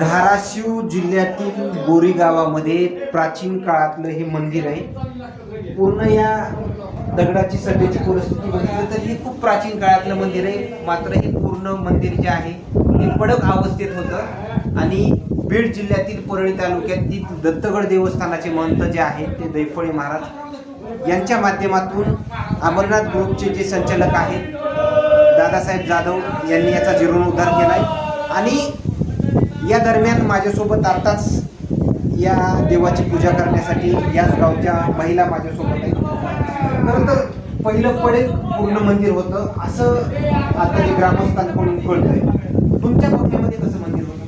धाराशिव जिल्ह्यातील बोरी गावामध्ये प्राचीन काळातलं हे मंदिर आहे. पूर्ण या दगडाची सध्याची परिस्थिती बघितली तर हे खूप प्राचीन काळातलं मंदिर आहे. मात्र हे पूर्ण मंदिर जे आहे ते पडक अवस्थेत होतं. आणि बीड जिल्ह्यातील परळी तालुक्यातील दत्तगड देवस्थानाचे महंत जे आहेत ते दैफळे महाराज यांच्या माध्यमातून अमरनाथ ग्रुपचे जे संचालक आहेत दादासाहेब जाधव यांनी याचा जीर्णोद्धार आहे आणि या दरम्यान माझ्यासोबत आताच या देवाची पूजा करण्यासाठी याच गावच्या महिला माझ्यासोबत आहेत. खरं पहिलं पडेल पूर्ण मंदिर होतं. असं आता जे ग्रामस्थांकडून कळतंय. तुमच्या बघण्यामध्ये कसं मंदिर होतं?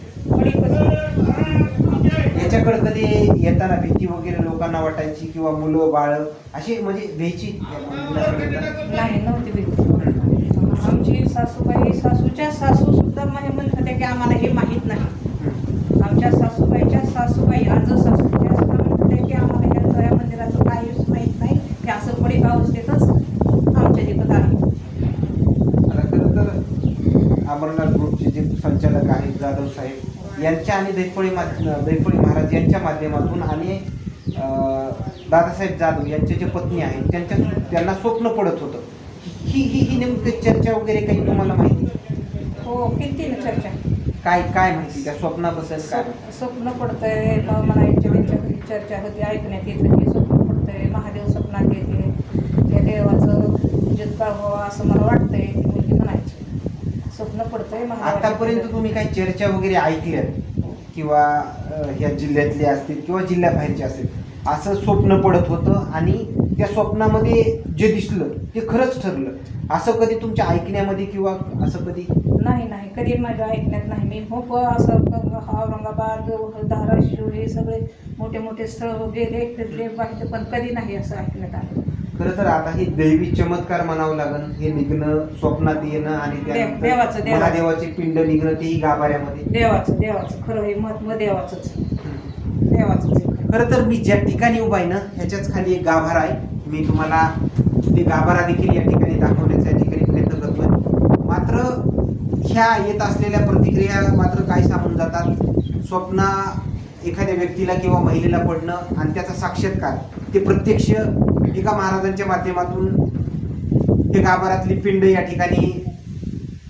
याच्याकडे कधी येताना भीती वगैरे लोकांना वाटायची किंवा मुलं बाळ अशी म्हणजे भ्यायची नाही नव्हती भीती. आमची सासूबाई सासूच्या सासू सुद्धा माझ्या म्हणत होत्या की आम्हाला हे माहीत नाही. आमच्या सासूबाईच्या सासूबाई आज सासूच्या सुद्धा म्हणत होत्या की आम्हाला ह्या या मंदिराचं काहीच माहीत नाही. की असं पडीक अवस्थेतच आमच्या जिथं आहे खरं तर अमरनाथ ग्रुपचे जे संचालक आहेत जाधव साहेब यांच्या आणि दैफळी मा दैफळी महाराज यांच्या माध्यमातून आणि दादासाहेब जाधव यांचे जे पत्नी आहेत त्यांच्या त्यांना स्वप्न पडत होतं. ही ही ही नेमकी चर्चा वगैरे काही तुम्हाला माहिती हो किती ना चर्चा? काय काय माहिती? त्या स्वप्नाबद्दल काय? स्वप्न पडतंय मग मला यांच्या घरी चर्चा होती ऐकण्यात येत होती स्वप्न पडतंय महादेव स्वप्नात येते त्या देवाचं जितका व्हावं असं मला वाटतंय ती मुलगी म्हणायची. स्वप्न पडतंय आतापर्यंत तुम्ही काही चर्चा वगैरे ऐकल्यात? किंवा ह्या जिल्ह्यातले असतील किंवा जिल्ह्याबाहेरचे असतील? असं स्वप्न पडत होतं आणि त्या स्वप्नामध्ये जे दिसलं ते खरंच ठरलं. असं कधी तुमच्या ऐकण्यामध्ये किंवा असं कधी? नाही नाही. कधी माझ्या ऐकण्यात नाही. मी खूप असं क- औरंगाबाद धाराशिव हे सगळे मोठे मोठे स्थळ गेले फिरले पाहिजे पण कधी नाही असं ऐकण्यात आलं. खरं तर आता हे दैवी चमत्कार म्हणावं लागेल हे निघणं स्वप्नात येणं आणि देव- त्यानंतर देवाचं- देवाचं. महादेवाचे पिंड निघणं तेही गाभाऱ्यामध्ये. देवाचं देवाचं. खरं हे महत्त्व देवाचंच. देवाचंच आहे. खरं. खरं तर मी ज्या ठिकाणी उभा आहे ना ह्याच्याच खाली एक गाभारा आहे. मी तुम्हाला ते गाभारा देखील या ठिकाणी दाखवण्याचा या ठिकाणी प्रयत्न करतोय. मात्र ह्या येत असलेल्या प्रतिक्रिया मात्र काय सांगून जातात? स्वप्न एखाद्या व्यक्तीला किंवा महिलेला पडणं आणि त्याचा साक्षात्कार ते प्रत्यक्ष एका महाराजांच्या माध्यमातून ते गाभारातली पिंड या ठिकाणी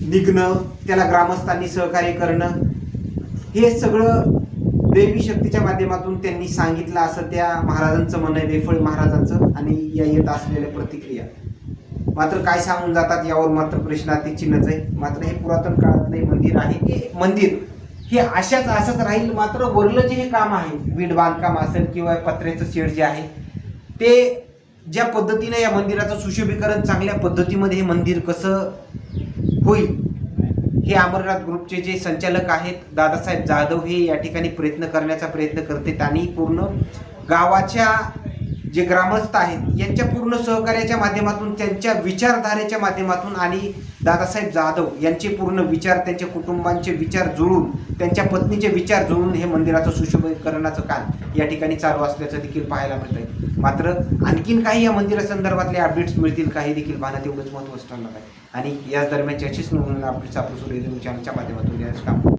निघणं त्याला ग्रामस्थांनी सहकार्य करणं हे सगळं देवी शक्तीच्या माध्यमातून त्यांनी सांगितलं असं त्या महाराजांचं म्हणणं आहे महाराजांचं आणि या येत असलेल्या प्रतिक्रिया. मात्र काय सांगून जातात यावर मात्र प्रश्नार्थी चिन्हच आहे. मात्र हे पुरातन काळातलं मंदिर आहे हे मंदिर? हे अशाच असंच राहील मात्र वरलं जे हे काम आहे वीट बांधकाम असेल किंवा पत्र्याचं शेड जे आहे ते ज्या पद्धतीने या मंदिराचं सुशोभीकरण चांगल्या पद्धतीमध्ये हे मंदिर कसं होईल हे अमरनाथ ग्रुपचे जे संचालक आहेत दादासाहेब जाधव हे या ठिकाणी प्रयत्न करण्याचा प्रयत्न करते आणि पूर्ण गावाच्या जे ग्रामस्थ आहेत यांच्या पूर्ण सहकार्याच्या माध्यमातून त्यांच्या विचारधारेच्या माध्यमातून आणि दादासाहेब जाधव यांचे पूर्ण विचार त्यांच्या कुटुंबांचे विचार जुळून त्यांच्या पत्नीचे विचार जुळून हे मंदिराचं सुशोभीकरणाचं काम या ठिकाणी चालू असल्याचं देखील पाहायला मिळतं आहे मात्र आणखीन काही या मंदिरासंदर्भातले अपडेट्स मिळतील काही देखील पाहणं तेवढंच महत्त्वाचं ठरणार आहे. आणि याच दरम्यान याचीच नोंद अपडेट्स आपण सूर्य चॅनलच्या माध्यमातून याच काम